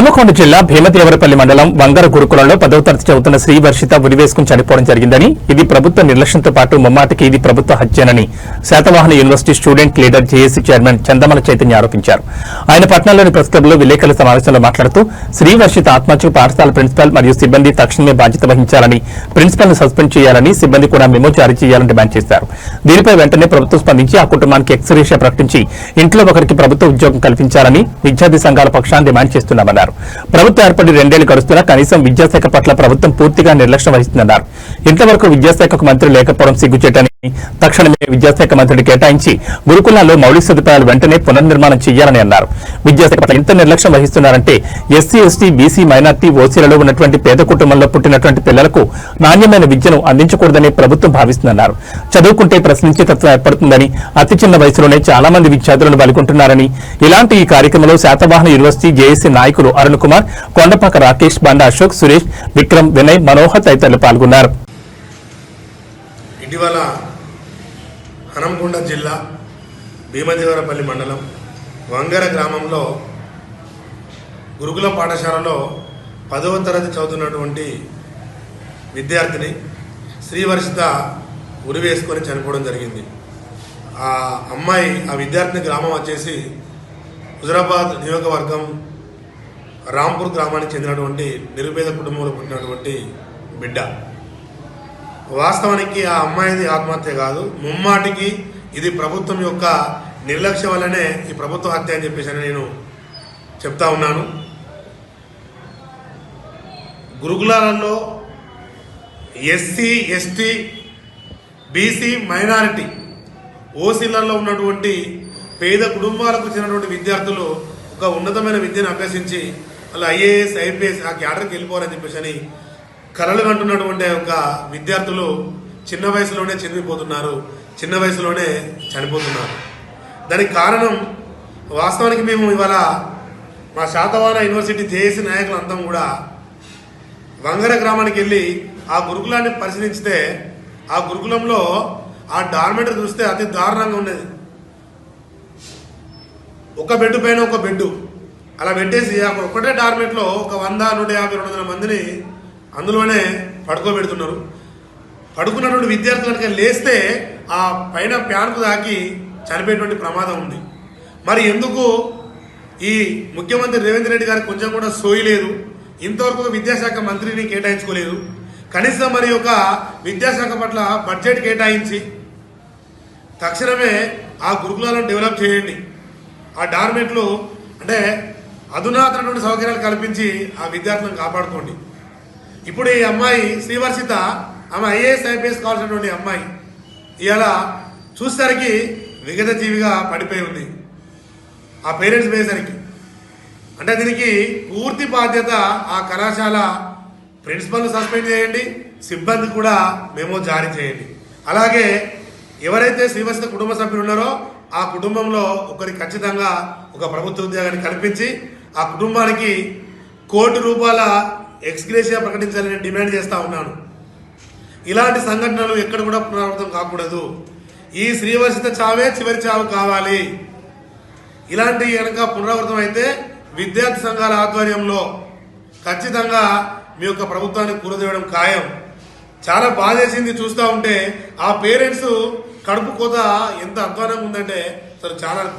హనుమకొండ జిల్లా భీమదేవరపల్లి మండలం వంగర గురుకులంలో పదవ తరగతి చదువుతున్న శ్రీ వర్షిత ఉరివేసుకుని చనిపోవడం జరిగిందని ఇది ప్రభుత్వ నిర్లక్ష్యంతో పాటు ముమ్మాటికి ఇది ప్రభుత్వ హత్యనని Satavahana university student leader JAC chairman Chandamala Chaitanya ఆరోపించారు. ఆయన పట్నంలోని ప్రెస్ క్లబ్లో విలేకరుల సమావేశంలో మాట్లాడుతూ శ్రీ వర్షిత ఆత్మహత్యకు పాఠశాల ప్రిన్సిపల్ మరియు సిబ్బంది తక్షణమే బాధ్యత వహించాలని ప్రిన్సిపల్ను సస్పెండ్ చేయాలని సిబ్బంది కూడా మెమో జారీ చేయాలని డిమాండ్ చేశారు. దీనిపై వెంటనే ప్రభుత్వం స్పందించి ఆ కుటుంబానికి ఎక్స్రేషియా ప్రకటించి ఇంట్లో ఒకరికి ప్రభుత్వ ఉద్యోగం కల్పించాలని విద్యార్థి సంఘాల పక్షాన్ని డిమాండ్ చేస్తున్నామన్నారు. ప్రభుత్వం ఏర్పడి రెండేళ్ళు గడుస్తున్నా కనీసం విద్యాశాఖ పట్ల ప్రభుత్వం పూర్తిగా నిర్లక్ష్యం వహిస్తుందన్నారు. ఇంతవరకు విద్యాశాఖకు మంత్రి లేకపోవడం సిగ్గుచేటని తక్షణమే విద్యాశాఖ మంత్రిని కేటాయించి గురుకులాల్లో మౌలిక సదుపాయాలు వెంటనే పునర్నిర్మాణం చేయాలని అన్నారు. విద్యాశాఖ పట్ల ఇంత నిర్లక్ష్యం వహిస్తున్నారంటే ఎస్సీ ఎస్టీ బీసీ మైనార్టీ ఓసీలలో ఉన్నటువంటి పేద కుటుంబంలో పుట్టినటువంటి పిల్లలకు నాణ్యమైన విద్యను అందించకూడదని ప్రభుత్వం భావిస్తుందన్నారు. చదువుకుంటే ప్రశ్నించే తత్వం ఏర్పడుతుందని అతి చిన్న వయసులోనే చాలా మంది విద్యార్థులను బలికొంటున్నారని ఇలాంటి ఈ కార్యక్రమంలో శాతవాహన యూనివర్సిటీ జేఏసీ నాయకులు అరుణ్ కుమార్ కొండపాక రాకేష్ బండ అశోక్ సురేష్ విక్రమ్ వినయ్ మనోహర్ తదితరులు పాల్గొన్నారు. ఇటీవల హనంకొండ జిల్లా భీమదేవరపల్లి మండలం వంగర గ్రామంలో గురుకుల పాఠశాలలో పదవ తరగతి చదువుతున్నటువంటి విద్యార్థిని శ్రీవర్షిత ఉరి వేసుకొని చనిపోవడం జరిగింది. ఆ అమ్మాయి ఆ విద్యార్థిని గ్రామం వచ్చేసి హుజరాబాద్ నియోజకవర్గం రాంపూర్ గ్రామానికి చెందినటువంటి నిరుపేద కుటుంబంలో పుట్టినటువంటి బిడ్డ. వాస్తవానికి ఆ అమ్మాయిది ఆత్మహత్య కాదు. ముమ్మాటికి ఇది ప్రభుత్వం యొక్క నిర్లక్ష్యం వల్లనే ఈ ప్రభుత్వ హత్య అని చెప్పేసి అని నేను చెప్తా ఉన్నాను. గురుకులాలలో ఎస్సీ ఎస్టీ బీసీ మైనారిటీ ఓసీలలో ఉన్నటువంటి పేద కుటుంబాలకు చెందినటువంటి విద్యార్థులు ఒక ఉన్నతమైన విద్యను అభ్యసించి అలా ఐఏఎస్ ఐపీఎస్ ఆ క్యాడర్కి వెళ్ళిపోవాలని చెప్పేసి అని కలలు కంటున్నటువంటి ఒక విద్యార్థులు చిన్న వయసులోనే చనిపోతున్నారు చిన్న వయసులోనే చనిపోతున్నారు. దానికి కారణం వాస్తవానికి మేము ఇవాళ మా శాతవాన యూనివర్సిటీ జేఏసీ నాయకులంతా కూడా వంగర గ్రామానికి వెళ్ళి ఆ గురుకులాన్ని పరిశీలించితే ఆ గురుకులంలో ఆ డార్మెంటరీ చూస్తే అతి దారుణంగా ఉండేది ఒక బెడ్ పైన ఒక బెడ్డు. అలా పెట్టేసి అక్కడ ఒకటే డార్మెంట్లో ఒక వంద నూట యాభై రెండు వందల మందిని అందులోనే పడుకోబెడుతున్నారు. పడుకున్నటువంటి విద్యార్థులు కనుక లేస్తే ఆ పైన ప్యాన్కు దాకి చనిపోయేటువంటి ప్రమాదం ఉంది. మరి ఎందుకు ఈ ముఖ్యమంత్రి రేవంత్ రెడ్డి గారికి కొంచెం కూడా సోయలేదు? ఇంతవరకు విద్యాశాఖ మంత్రిని కేటాయించుకోలేదు. కనీసం మరి ఒక విద్యాశాఖ పట్ల బడ్జెట్ కేటాయించి తక్షణమే ఆ గురుకులాలను డెవలప్ చేయండి. ఆ డార్మెంట్లు అంటే అధునాతనటువంటి సౌకర్యాలు కల్పించి ఆ విద్యార్థులను కాపాడుకోండి. ఇప్పుడు ఈ అమ్మాయి శ్రీవర్షిత ఆమె ఐఏఎస్ ఐపీఎస్ కావాల్సినటువంటి అమ్మాయి. ఇవాళ చూసేసరికి విగత జీవిగా పడిపోయి ఉంది. ఆ పేరెంట్స్ పోయేసరికి. అంటే దీనికి పూర్తి బాధ్యత ఆ కళాశాల ప్రిన్సిపల్ సస్పెండ్ చేయండి సిబ్బంది కూడా మేము జారీ చేయండి. అలాగే ఎవరైతే శ్రీవర్షిత కుటుంబ సభ్యులు ఉన్నారో ఆ కుటుంబంలో ఒకరికి ఖచ్చితంగా ఒక ప్రభుత్వ ఉద్యోగాన్ని కల్పించి ఆ కుటుంబానికి కోటి రూపాయల ఎక్స్గ్రేషియా ప్రకటించాలని డిమాండ్ చేస్తూ ఉన్నాను. ఇలాంటి సంఘటనలు ఎక్కడ కూడా పునరావృతం కాకూడదు. ఈ శ్రీవర్షిత చావే చివరి చావు కావాలి. ఇలాంటి కనుక పునరావృతం అయితే విద్యార్థి సంఘాల ఆధ్వర్యంలో ఖచ్చితంగా మీ యొక్క ప్రభుత్వాన్ని కూరదేయడం ఖాయం. చాలా బాధేసింది చూస్తూ ఉంటే ఆ పేరెంట్స్ కడుపు కోత ఎంత అధ్వానంగా ఉందంటే అసలు చాలా